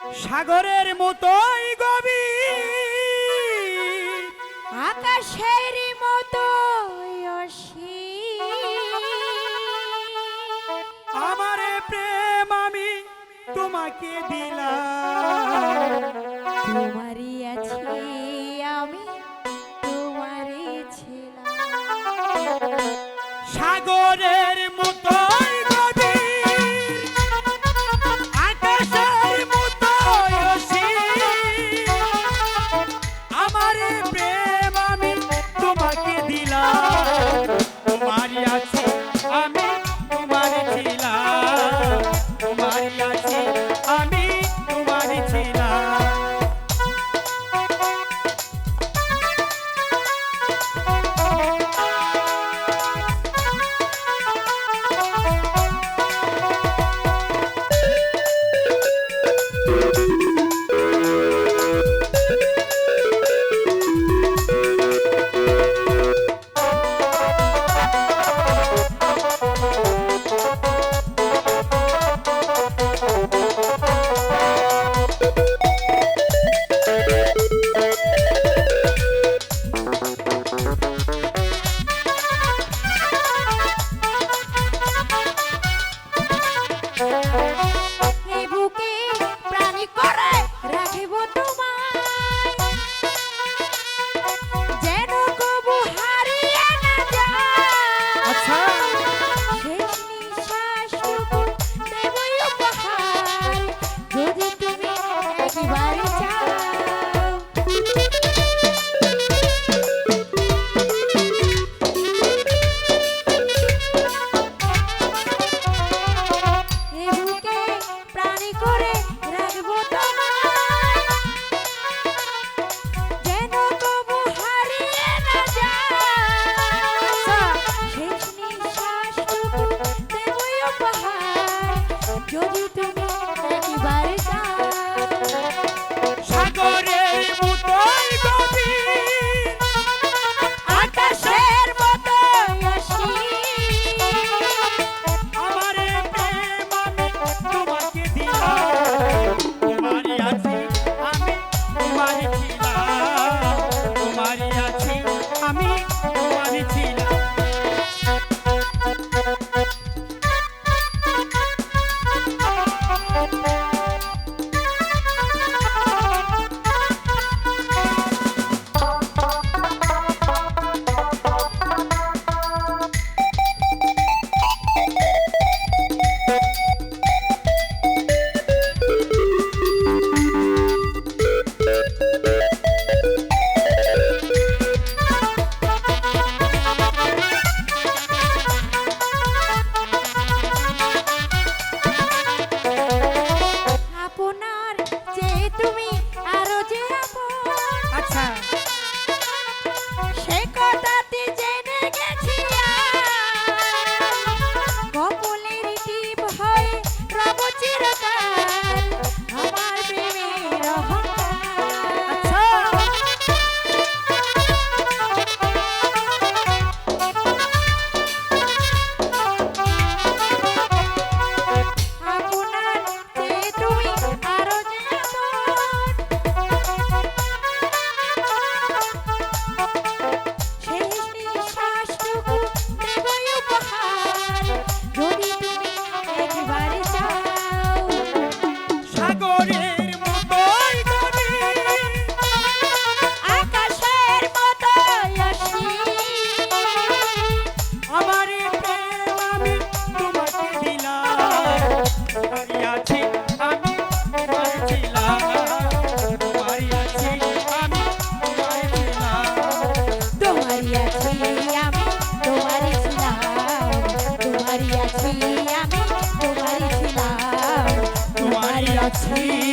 সাগরের মতোই গভীর। আকাশের মতো আমার প্রেম আমি তোমাকে দিলাম। আমি তোমারই ছিলাম। সাগরের তোমারই আমি Yeah. sweet.